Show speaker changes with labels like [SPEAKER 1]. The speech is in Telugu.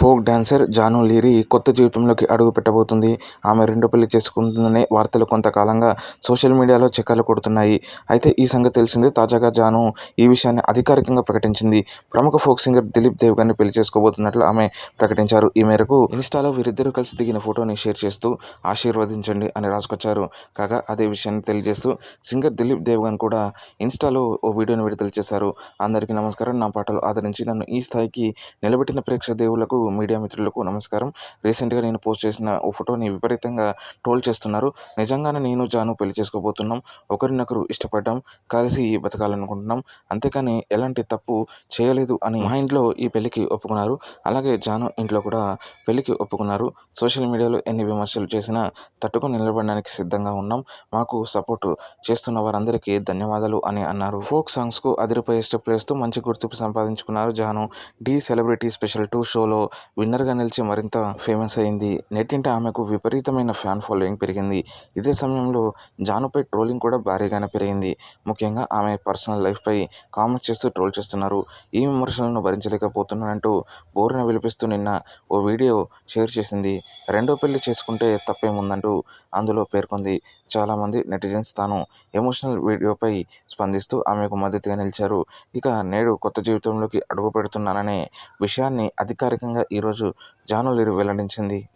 [SPEAKER 1] ఫోక్ డాన్సర్ జాను లీరీ కొత్త జీవితంలోకి అడుగు పెట్టబోతుంది. ఆమె రెండు పెళ్ళి చేసుకుంటుందనే వార్తలు కొంతకాలంగా సోషల్ మీడియాలో చెక్కలు కొడుతున్నాయి. అయితే ఈ సంగతి తెలిసిందే తాజాగా జాను ఈ విషయాన్ని అధికారికంగా ప్రకటించింది. ప్రముఖ ఫోక్ సింగర్ దిలీప్ దేవ్ గారిని పెళ్ళి చేసుకోబోతున్నట్లు ఆమె ప్రకటించారు. ఈ మేరకు ఇన్స్టాలో వీరిద్దరూ కలిసి దిగిన ఫోటోని షేర్ చేస్తూ ఆశీర్వదించండి అని రాసుకొచ్చారు. కాగా అదే విషయాన్ని తెలియజేస్తూ సింగర్ దిలీప్ దేవ్ గారిని కూడా ఇన్స్టాలో ఓ వీడియోని విడుదల చేశారు. అందరికీ నమస్కారం. నా పాటలు ఆదరించి నన్ను ఈ స్థాయికి నిలబెట్టిన ప్రేక్షక దేవులకు మీడియా మిత్రులకు నమస్కారం. రీసెంట్గా నేను పోస్ట్ చేసిన ఓ ఫోటోని విపరీతంగా ట్రోల్ చేస్తున్నారు. నిజంగానే నేను జాను పెళ్ళి చేసుకోబోతున్నాం. ఒకరినొకరు ఇష్టపడ్డాం. కలిసి బతకాలనుకుంటున్నాం. అంతేకాని ఎలాంటి తప్పు చేయలేదు అని మా ఇంట్లో ఈ పెళ్ళికి ఒప్పుకున్నారు. అలాగే జాను ఇంట్లో కూడా పెళ్ళికి ఒప్పుకున్నారు. సోషల్ మీడియాలో ఎన్ని విమర్శలు చేసినా తట్టుకుని నిలబడడానికి సిద్ధంగా ఉన్నాం. మాకు సపోర్ట్ చేస్తున్న వారందరికీ ధన్యవాదాలు అని అన్నారు. ఫోక్ సాంగ్స్కు అదిరిపోయే స్టెప్ వేస్తూ మంచి గుర్తింపు సంపాదించుకున్నారు Janu. Dhee celebrity special two షోలో విన్నర్గా నిలిచి మరింత ఫేమస్ అయింది. నెట్టింట ఆమెకు విపరీతమైన ఫ్యాన్ ఫాలోయింగ్ పెరిగింది. ఇదే సమయంలో జానుపై ట్రోలింగ్ కూడా భారీగానే పెరిగింది. ముఖ్యంగా ఆమె పర్సనల్ లైఫ్పై కామెంట్స్ చేస్తూ ట్రోల్ చేస్తున్నారు. ఈ విమర్శలను భరించలేకపోతున్నానంటూ బోరున విలిపిస్తూ నిన్న ఓ వీడియో షేర్ చేసింది. రెండో పెళ్ళి చేసుకుంటే తప్పేముందంటూ అందులో పేర్కొంది. చాలామంది నెటిజన్స్ తాను ఎమోషనల్ వీడియోపై స్పందిస్తూ ఆమెకు మద్దతుగా నిలిచారు. ఇక నేడు కొత్త జీవితంలోకి అడుగు పెడుతున్నాననే విషయాన్ని అధికారికంగా ఈరోజు జాను వెల్లడించింది.